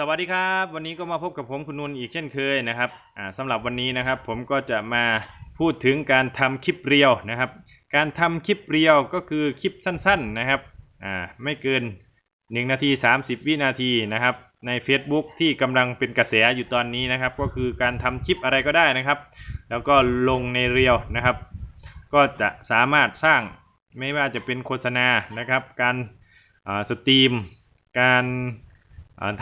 สวัสดีครับ วันนี้ก็มาพบกับผมคุณนวลอีกเช่นเคยนะครับอ่าสำหรับวันนี้นะครับ ผมก็จะมาพูดถึงการทำคลิปเรียวนะครับ การทำคลิปเรียวก็คือคลิปสั้น ๆนะครับไม่เกิน 1 นาที 30 วินาทีนะครับ ใน Facebook ที่กำลังเป็นกระแสอยู่ตอนนี้นะครับ ก็คือการทำคลิปอะไรก็ได้นะครับ แล้วก็ลงในเรียวนะครับ ก็จะสามารถสร้างไม่ว่าจะเป็นโฆษณานะครับ การสตรีม การ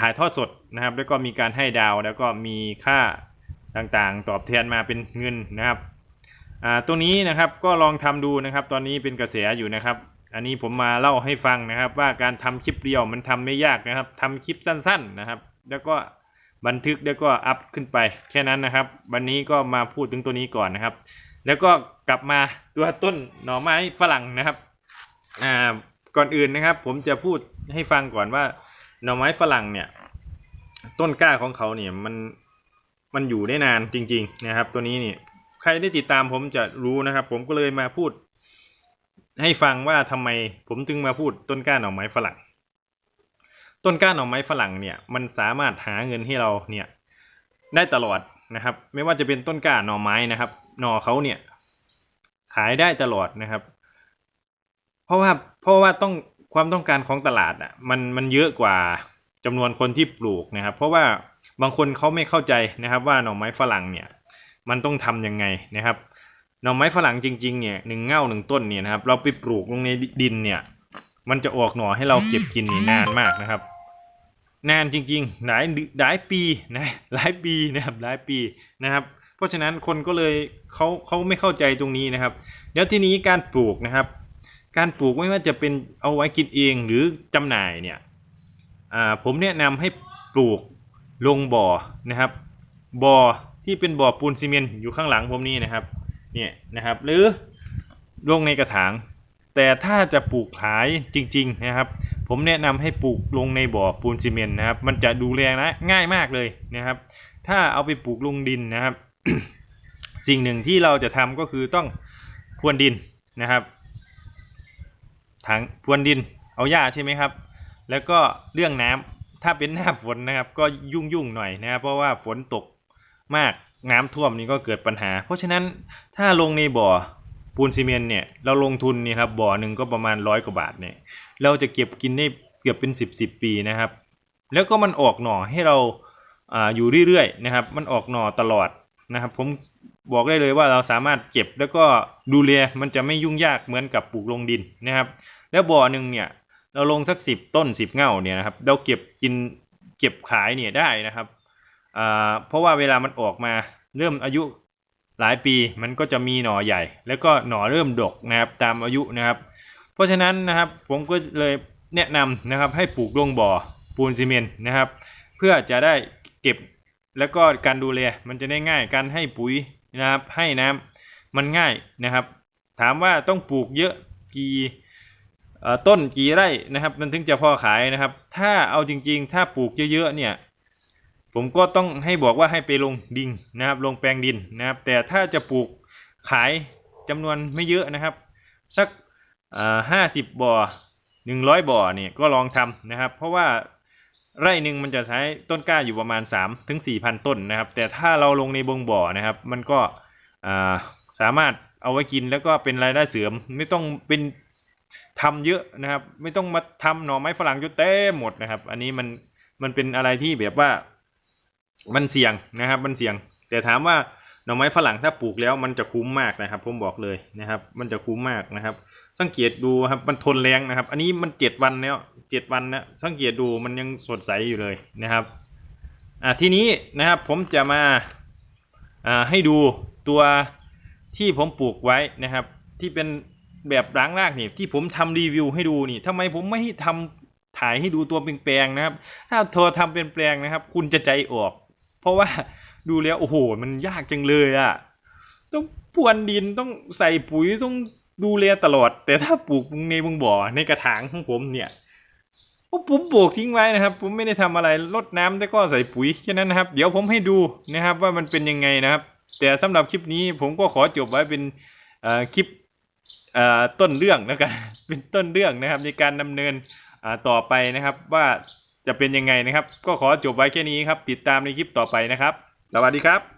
ถ่ายทอดสดนะครับ แล้วก็มีการให้ดาวแล้วก็มีค่าต่างๆ ตอบแทนมาเป็นเงินนะครับตัวนี้นะครับก็ลองทำดูนะครับ ตอนนี้เป็นกระแสอยู่นะครับ อันนี้ผมมาเล่าให้ฟังนะครับ ว่าการทำคลิปเรียวมันทำไม่ยากนะครับทำคลิปสั้น ๆนะครับ แล้วก็บันทึกแล้วก็อัพขึ้นไปแค่นั้นนะครับ วันนี้ก็มาพูดถึงตัวนี้ก่อนนะครับ แล้วก็กลับมาตัวต้นหน่อไม้ฝรั่งนะครับอ่าก่อนอื่นนะครับ ผมจะพูดให้ฟังก่อนว่า หน่อไม้ฝรั่งเนี่ย ต้นกล้าของเขาเนี่ยมันมันอยู่ได้นานจริง ๆ นะครับ ตัวนี้เนี่ยใครได้ติดตามผมจะรู้นะครับ ผมก็เลยมาพูด ให้ฟังว่าทำไมผมถึงมาพูดต้นกล้าหน่อไม้ฝรั่ง ต้นกล้าหน่อไม้ฝรั่งเนี่ย มันสามารถหาเงินให้เราเนี่ย ได้ตลอดนะครับ ไม่ว่าจะเป็นต้นกล้าหน่อไม้นะครับ หน่อเขาเนี่ย ขายได้ตลอดนะครับ เพราะว่าเพราะว่าต้อง ความต้องการของตลาดอะมันมันเยอะกว่าจำนวนคนที่ปลูกนะครับ เพราะว่าบางคนเขาไม่เข้าใจนะครับ ว่าหน่อไม้ฝรั่งเนี่ยมันต้องทำยังไงนะครับหน่อไม้ฝรั่งจริงๆเนี่ยหนึ่งเง่าหนึ่งต้นเนี่ยนะครับ เราไปปลูกลงในดินเนี่ย มันจะออกหน่อให้เราเก็บกินนี่นานมากนะครับ นานจริงๆหลายหลายปีนะหลายปีนะครับหลายปีนะครับ เพราะฉะนั้นคนก็เลยเขาเขาไม่เข้าใจตรงนี้นะครับ แล้วทีนี้การปลูกนะครับ การปลูกไม่ว่าจะเป็นเอาไว้กินเองหรือจำหน่ายเนี่ยอ่าผมแนะนำให้ปลูกลงบ่อนะครับ บ่อที่เป็นบ่อปูนซีเมนต์อยู่ข้างหลังผมนี่นะครับเนี่ยนะครับหรือลงในกระถาง แต่ถ้าจะปลูกขายจริง ๆนะครับ ผมแนะนำให้ปลูกลงในบ่อปูนซีเมนต์นะครับ มันจะดูแลนะง่ายมากเลยนะครับ ถ้าเอาไปปลูกลงดินนะครับ สิ่งหนึ่งที่เราจะทำก็คือต้องพรวนดินนะครับ ถังพรวนดินเอาหญ้าใช่ไหมครับ แล้วก็เรื่องน้ำถ้าเป็นหน้าฝนนะครับ ก็ยุ่งยุ่งๆหน่อยนะครับ เพราะว่าฝนตกมากน้ำท่วมนี่ก็เกิดปัญหา เพราะฉะนั้นถ้าลงในบ่อปูนซีเมนต์เนี่ยเราลงทุนนี่ครับบ่อหนึ่งก็ประมาณร้อยกว่าบาทเนี่ยเราจะเก็บกินได้เกือบเป็นสิบสิบปีนะครับ แล้วก็มันออกหน่อให้เราอาอยู่เรื่อยๆนะครับ มันออกหน่อตลอดนะครับ ผมบอกได้เลยว่าเราสามารถเก็บแล้วก็ดูแลมันจะไม่ยุ่งยากเหมือนกับปลูกลงดินนะครับ แล้วบ่อหนึ่งเนี่ยเราลงสักสิบต้นสิบเง่าเนี่ยนะครับเราเก็บกินเก็บขายเนี่ยได้นะครับอ่าเพราะว่าเวลามันออกมาเริ่มอายุหลายปีมันก็จะมีหน่อใหญ่ แล้วก็หน่อเริ่มดกนะครับตามอายุนะครับ เพราะฉะนั้นนะครับผมก็เลยแนะนำนะครับให้ปลูกลงบ่อปูนซีเมนต์นะครับ เพื่อจะได้เก็บแล้วก็การดูแลมันจะได้ง่ายการให้ปุ๋ยนะครับให้น้ำมันง่ายนะครับ ถามว่าต้องปลูกเยอะกี่ ต้นกี่ไร่นะครับ มันถึงจะพอขายนะครับ ถ้าเอาจริง ๆ ถ้าปลูกเยอะๆเนี่ย ผมก็ต้องให้บอกว่าให้ไปลงดินนะครับ ลงแปลงดินนะครับ แต่ถ้าจะปลูกขายจำนวนไม่เยอะนะครับ สักห้าสิบบ่อหนึ่งร้อยบ่อเนี่ยก็ลองทำนะครับ เพราะว่าไร่หนึ่งมันจะใช้ต้นกล้าอยู่ประมาณสามถึงสี่พันต้นนะครับ แต่ถ้าเราลงในบงบ่อนะครับ มันก็สามารถเอาไว้กินแล้วก็เป็นรายได้เสริมไม่ต้องเป็น ทำเยอะนะครับ ไม่ต้องมาทำหน่อไม้ฝรั่งจนเต็มหมดนะครับ อันนี้มันมันเป็นอะไรที่แบบว่า มันเสี่ยงนะครับ มันเสี่ยง แต่ถามว่าหน่อไม้ฝรั่งถ้าปลูกแล้วมันจะคุ้มมากนะครับ ผมบอกเลยนะครับ มันจะคุ้มมากนะครับ สังเกตดูครับมันทนแรงนะครับ อันนี้มันเจ็ดวันแล้วเจ็ดวันนะสังเกตดูมันยังสดใสอยู่เลยนะครับอ่าทีนี้นะครับผมจะมาอ่าให้ดูตัวที่ผมปลูกไว้นะครับ ที่เป็น แบบล้างรากนี่ที่ผมทำรีวิวให้ดูนี่ทำไมผมไม่ให้ทำถ่ายให้ดูตัวเป็นแปลงๆนะครับ ถ้าเธอทำเป็นแปลงนะครับ คุณจะใจออก เพราะว่าดูแล้วโอ้โห มันยากจังเลยอะต้องพรวนดินต้องใส่ปุ๋ยต้องดูแลตลอด แต่ถ้าปลูกในบึงบ่อในกระถางของผมเนี่ยผมปลูกทิ้งไว้นะครับ ผมไม่ได้ทำอะไรรดน้ำแล้วก็ใส่ปุ๋ยแค่นั้นนะครับ เดี๋ยวผมให้ดูนะครับว่ามันเป็นยังไงนะครับ แต่สำหรับคลิปนี้ผมก็ขอจบไว้เป็นคลิป ต้นเรื่องแล้วกันเป็นต้นเรื่องนะครับ ในการดำเนินต่อไปนะครับ ว่าจะเป็นยังไงนะครับ ก็ขอจบไว้แค่นี้ครับ ติดตามในคลิปต่อไปนะครับ สวัสดีครับ